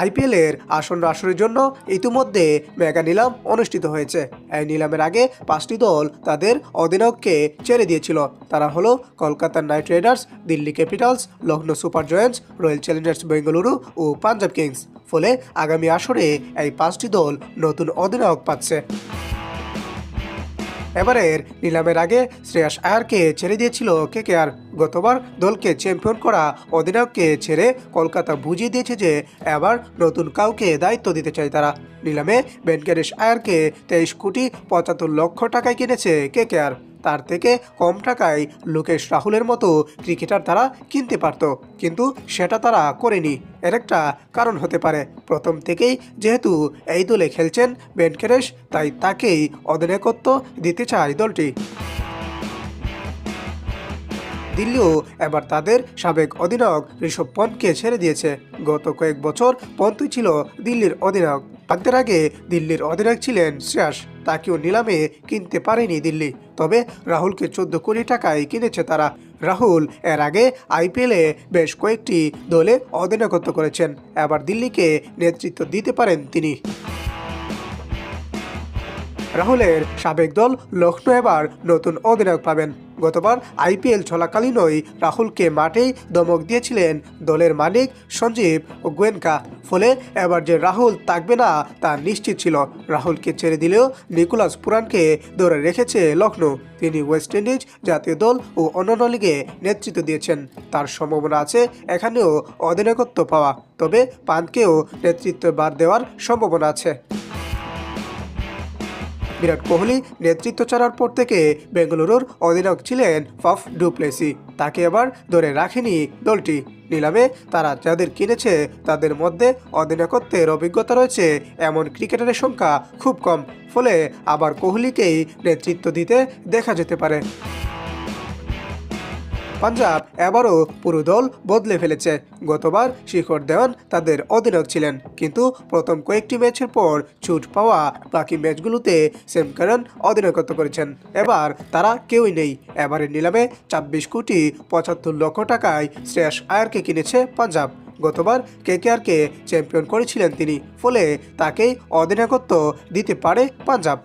আইপিএলের আসন্ন আসরের জন্য ইতিমধ্যে মেগা নিলাম অনুষ্ঠিত হয়েছে। এই নিলামের আগে পাঁচটি দল তাদের অধিনায়ককে ছেড়ে দিয়েছিল। তারা হলো কলকাতার Knight Riders, Delhi Capitals Lucknow Super Giants, Royal Challengers Bengaluru ও পাঞ্জাব কিংস। ফলে আগামী আসরে এই পাঁচটি দল নতুন অধিনায়ক পাচ্ছে। এবারের নিলামের আগে শ্রেয়াস আয়ারকে ছেড়ে দিয়েছিল কে কে আর গতবার দলকে চ্যাম্পিয়ন করা অধিনায়ককে ছেড়ে কলকাতা বুঝিয়ে দিয়েছে যে এবার নতুন কাউকে দায়িত্ব দিতে চায় তারা। নিলামে ভেঙ্কটেশ আয়ারকে তেইশ কোটি পঁচাত্তর লক্ষ টাকায় কিনেছে কেকেআর। তার থেকে কম টাকায় লোকেশ রাহুলের মতো ক্রিকেটার তারা কিনতে পারত। কিন্তু সেটা তারা করেনি। এর একটা কারণ হতে পারে। প্রথম থেকেই যেহেতু এই দলে খেলছেন ভেঙ্কটেশ তাই তাকেই অধিনায়কত্ব দিতে চায় দলটি। দিল্লিও এবার তাদের সাবেক অধিনায়ক ঋষভ পন্থকে ছেড়ে দিয়েছে। গত কয়েক বছর পন্থই ছিল দিল্লির অধিনায়ক। ভাগ্যের আগে দিল্লির অধিনায়ক ছিলেন শ্রেয়াস। তাকেও নিলামে কিনতে পারেনি দিল্লি। তবে রাহুলকে চোদ্দ কোটি টাকায় কিনেছে তারা। রাহুল এর আগে আইপিএলে বেশ কয়েকটি দলে অধিনায়কত্ব করেছেন। এবার দিল্লিকে নেতৃত্ব দিতে পারেন তিনি। রাহুলের সাবেক দল লখনৌ এবার নতুন অধিনায়ক পাবেন। গতবার আইপিএল চলাকালীনই রাহুলকে মাঠেই দমক দিয়েছিলেন দলের মালিক সঞ্জীব ও গোয়েনকা। ফলে এবার যে রাহুল থাকবে না, তা নিশ্চিত ছিল। রাহুলকে ছেড়ে দিলেও নিকোলাস পুরানকে ধরে রেখেছে লখনৌ তিনি ওয়েস্ট ইন্ডিজ জাতীয় দল ও অন্যান্য লিগে নেতৃত্ব দিয়েছেন। তার সম্ভাবনা আছে এখানেও অধিনায়কত্ব পাওয়া। তবে পান্তকেও নেতৃত্ব বাদ দেওয়ার সম্ভাবনা আছে। বিরাট কোহলি নেতৃত্ব ছাড়ার পর থেকে বেঙ্গালুরুর অধিনায়ক ছিলেন ফফ ডুপ্লেসি। তাকে এবার ধরে রাখেনি দলটি। নিলামে তারা যাদের কিনেছে, তাদের মধ্যে অধিনায়কত্বের অভিজ্ঞতা রয়েছে। এমন ক্রিকেটারের সংখ্যা খুব কম, ফলে আবার কোহলিকেই নেতৃত্ব দিতে দেখা যেতে পারে। পাঞ্জাব এবারও পুরো দল বদলে ফেলেছে। গতবার শিখর দেওয়ান তাদের অধিনায়ক ছিলেন। কিন্তু প্রথম কয়েকটি ম্যাচের পর ছুট পাওয়া বাকি ম্যাচগুলোতে সেম কারণ অধিনায়কত্ব করেছেন। এবার তারা কেউই নেই। এবারের নিলামে ছাব্বিশ কোটি পঁচাত্তর লক্ষ টাকায় শ্রেয়াস আয়ারকে কিনেছে পাঞ্জাব। গতবার কেকেআরকে চ্যাম্পিয়ন করেছিলেন তিনি, ফলে তাকেই অধিনায়কত্ব দিতে পারে পাঞ্জাব।